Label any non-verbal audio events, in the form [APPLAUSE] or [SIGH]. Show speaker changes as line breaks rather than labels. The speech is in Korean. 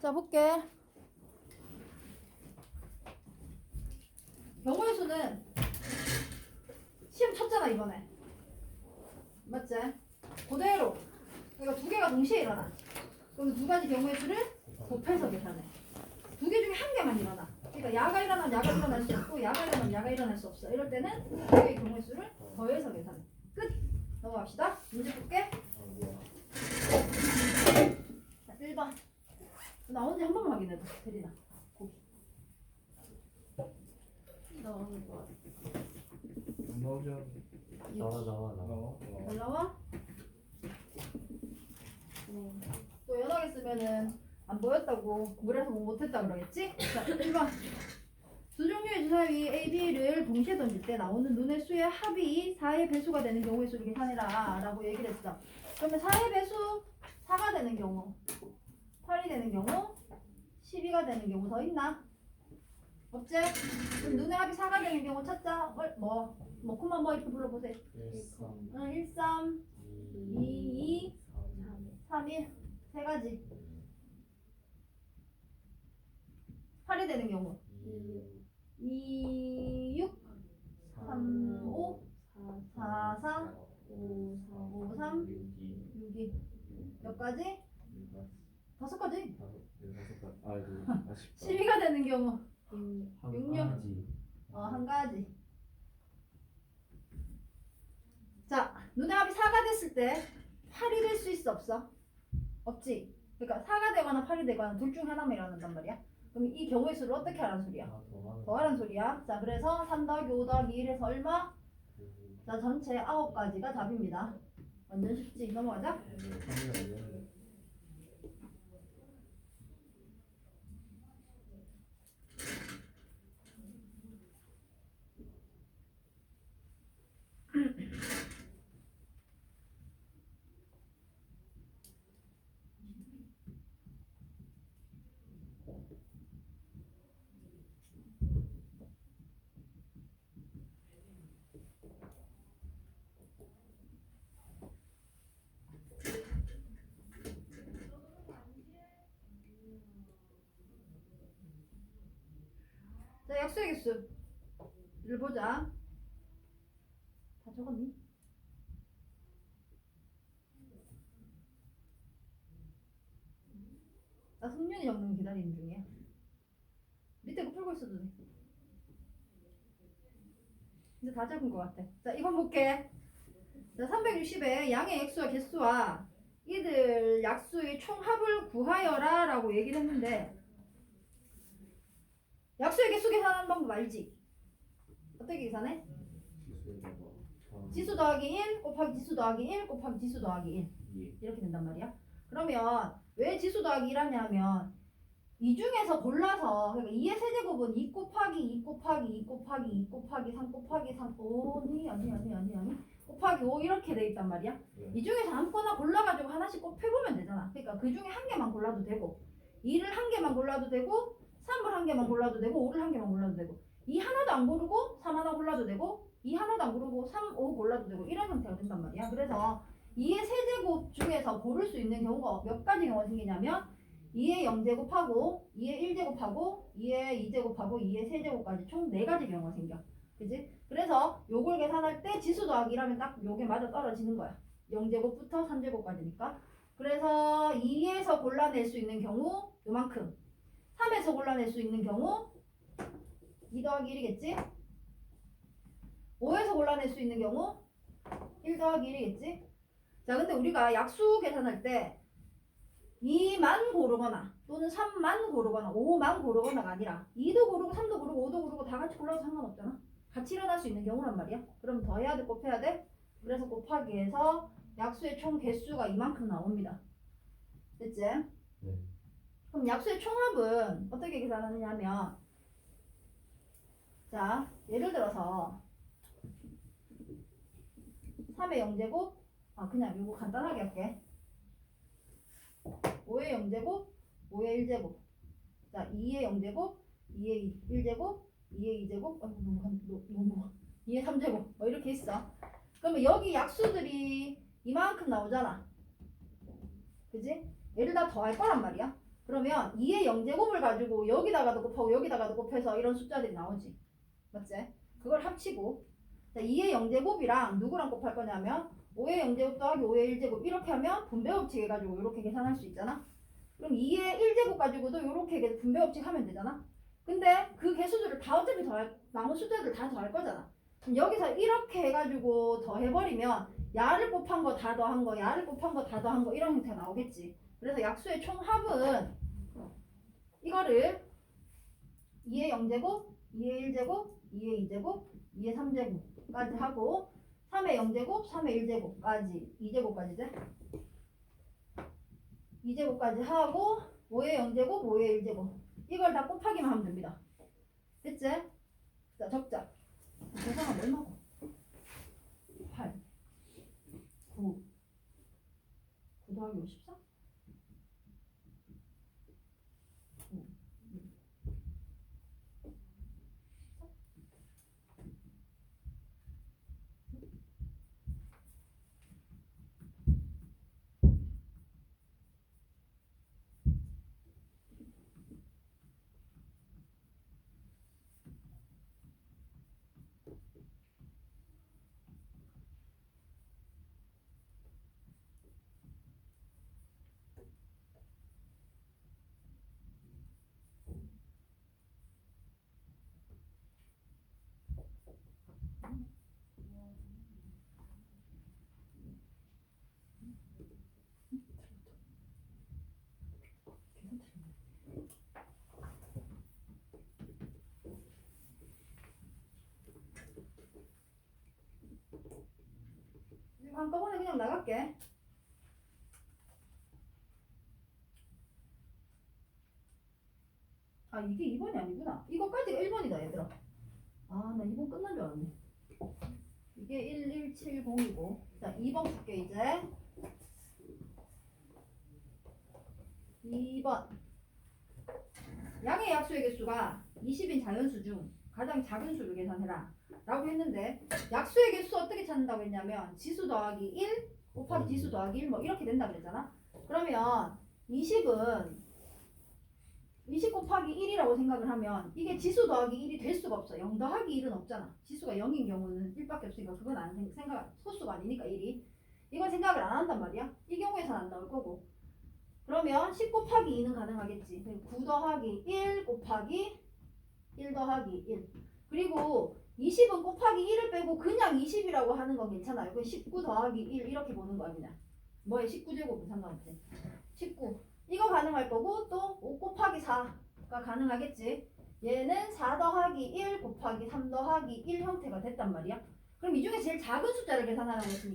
자, 볼게. 수는 시험 쳤잖아, 이번에. 맞지? 그대로. 그러니까 두 개가 동시에 일어나. 그럼 두 가지 경우의 수를 곱해서 계산해. 두 개 중에 한 개만 일어나. 그러니까 야가 일어나면 야가 일어날 수 있고 야가 일어나면 야가 일어날 수 없어. 이럴 때는 두 개의 경우의 수를 더해서 계산해. 끝. 넘어갑시다. 문제 볼게.
아 뭐야
자, 1번. 나오는지 한 번만 확인해봐. 대리나. 고기. 나오는 거.
안 나오지 않아
나와 나와 나와
나와
잘 나와? 음. 또 연하게 쓰면은 안 보였다고 물에서 뭐 못했다 그러겠지? 자, 1번. 두 종류의 주사위 A, B를 동시에 던질 때 나오는 눈의 수의 합이 4의 배수가 되는 경우의 수를 계산해라 라고 얘기를 했어. 그러면 4의 배수 4가 되는 경우, 8이 되는 경우, 12가 되는 경우 더 있나? 없지? 그럼 눈의 합이 4가 되는 경우 찾자. 어, 뭐, 뭐, 그만 뭐 이렇게 불러보세요.
1 3
응, 1, 3, 2, 2, 3, 1. 세 가지. 8이 되는 경우. 2, 6, 3, 5, 4, 4, 5, 3, 6이. 몇 가지? 다섯 가지.
아이고 [LAUGHS] 아쉽다
12가 되는 경우.
한
육육.
가지
어, 한 가지. 자, 눈의 합이 4가 됐을 때 8이 될 수 있어, 없어? 없지? 그러니까 4가 되거나 8이 되거나 둘 중 하나만 일어난단 말이야. 그럼 이 경우의 수를 어떻게 하라는 소리야?
하나 더 하는
더하라는 소리야. 자, 그래서 3 더하기 5 더하기 1에서 얼마? 자, 전체 9가지가 답입니다. 완전 쉽지? 넘어가자. 자, 약수의 개수를 보자. 다 적었니? 나 승윤이 적는 거 기다리는 중이야. 밑에 거 풀고 있어도 돼. 근데 다 적은 것 같아. 자, 이건 볼게. 자, 360에 양의 액수와 개수와 이들 약수의 총합을 구하여라 라고 얘기를 했는데 약수의 개수 계산하는 방법 알지? 어떻게 계산해? 지수 더하기 1 곱하기 지수 더하기 1 곱하기 지수 더하기 1 이렇게 된단 말이야. 그러면 왜 지수 더하기 1 하냐면 이 중에서 골라서 그러니까 2의 세제곱은 2 곱하기 2 곱하기 2 곱하기 2 곱하기 3 곱하기 3 오니 아니 아니 아니 아니 곱하기 5 이렇게 돼 있단 말이야. 이 중에서 아무거나 골라가지고 하나씩 곱해보면 되잖아. 그러니까 그 중에 한 개만 골라도 되고 2를 한 개만 골라도 되고 3을 한 개만 골라도 되고 5를 한 개만 골라도 되고 2 하나도 안 고르고 3 하나 골라도 되고 2 하나도 안 고르고 3, 5 골라도 되고 이런 형태가 된단 말이야. 그래서 2의 세제곱 중에서 고를 수 있는 경우가 몇 가지 경우가 생기냐면 2의 0제곱하고 2의 1제곱하고 2의 2제곱하고 2의 세제곱까지 총 4가지 경우가 생겨. 그지? 그래서 요걸 계산할 때 지수 더하기 라면 딱 요게 맞아 떨어지는 거야. 0제곱부터 3제곱까지니까. 그래서 2에서 골라낼 수 있는 경우 요만큼. 3에서 골라낼 수 있는 경우 2 더하기 1이겠지? 5에서 골라낼 수 있는 경우 1 더하기 1이겠지? 자, 근데 우리가 약수 계산할 때 2만 고르거나 또는 3만 고르거나 5만 고르거나가 아니라 2도 고르고 3도 고르고 5도 고르고 다 같이 골라도 상관없잖아. 같이 일어날 수 있는 경우란 말이야. 그럼 더해야 돼, 곱해야 돼? 그래서 곱하기 해서 약수의 총 개수가 이만큼 나옵니다. 됐지?
네.
그럼 약수의 총합은 어떻게 계산하느냐 하면 자, 예를 들어서 3의 0제곱 아 그냥 이거 간단하게 할게. 5의 0제곱 5의 1제곱. 자 2의 0제곱 2의 1제곱 2의 2제곱. 아 너무 너무 2의 3제곱. 뭐 이렇게 있어. 그러면 여기 약수들이 이만큼 나오잖아. 그지? 얘를 다 더할 거란 말이야 그러면 2의 0제곱을 가지고 여기다가도 곱하고 여기다가도 곱해서 이런 숫자들이 나오지. 맞지? 그걸 합치고 자, 2의 0제곱이랑 누구랑 곱할 거냐면 5의 0제곱 더하기 5의 1제곱 이렇게 하면 분배 법칙 해가지고 이렇게 계산할 수 있잖아. 그럼 2의 1제곱 가지고도 이렇게 분배 법칙 하면 되잖아. 근데 그 개수들을 다 어차피 더할 남은 숫자들 다 더할 거잖아. 그럼 여기서 이렇게 해가지고 더해버리면 야를 곱한 거 다 더한 거, 야를 곱한 거 다 더한 거 이런 형태가 나오겠지. 그래서 약수의 총합은 이거를 2의 0제곱, 2의 1제곱, 2의 2제곱, 2의 3제곱까지 하고 3의 0제곱, 3의 1제곱까지 2제곱까지지? 2제곱까지 하고 5의 0제곱, 5의 1제곱 이걸 다 곱하기만 하면 됩니다. 됐지? 자 적자 계산하면 얼마고? 8 9 9 더하기 54? 9 계산 틀렸네. 이거 한꺼번에 그냥 나갈게. 아 이게 2번이 아니구나. 이거까지가 1번이다 얘들아. 아 나 2번 끝난 줄 알았네. 이게 11700이고. 자 2번 볼게 이제. 2번. 양의 약수의 개수가 20인 자연수 중 가장 작은 수를 계산해라. 라고 했는데 약수의 개수 어떻게 찾는다고 했냐면 지수 더하기 1 곱하기 지수 더하기 1 뭐 이렇게 된다 그랬잖아. 그러면 20은 20 곱하기 1이라고 생각을 하면 이게 지수 더하기 1이 될 수가 없어 0 더하기 1은 없잖아 지수가 0인 경우는 1밖에 없으니까 그건 안 생- 생각 소수가 아니니까 1이 이건 생각을 안 한단 말이야 이 경우에선 안 나올 거고 그러면 10 곱하기 2는 가능하겠지. 9 더하기 1 곱하기 1 더하기 1. 그리고 20은 곱하기 1을 빼고 그냥 20이라고 하는 건 괜찮아요. 그19 더하기 1 이렇게 보는 겁니다. 뭐에 19제곱은 상관없지. 19. 이거 가능할 거고 또 5 곱하기 4가 가능하겠지. 얘는 4 더하기 1 곱하기 3 더하기 1 형태가 됐단 말이야. 그럼 이 중에 제일 작은 숫자를 계산하라고 했으니까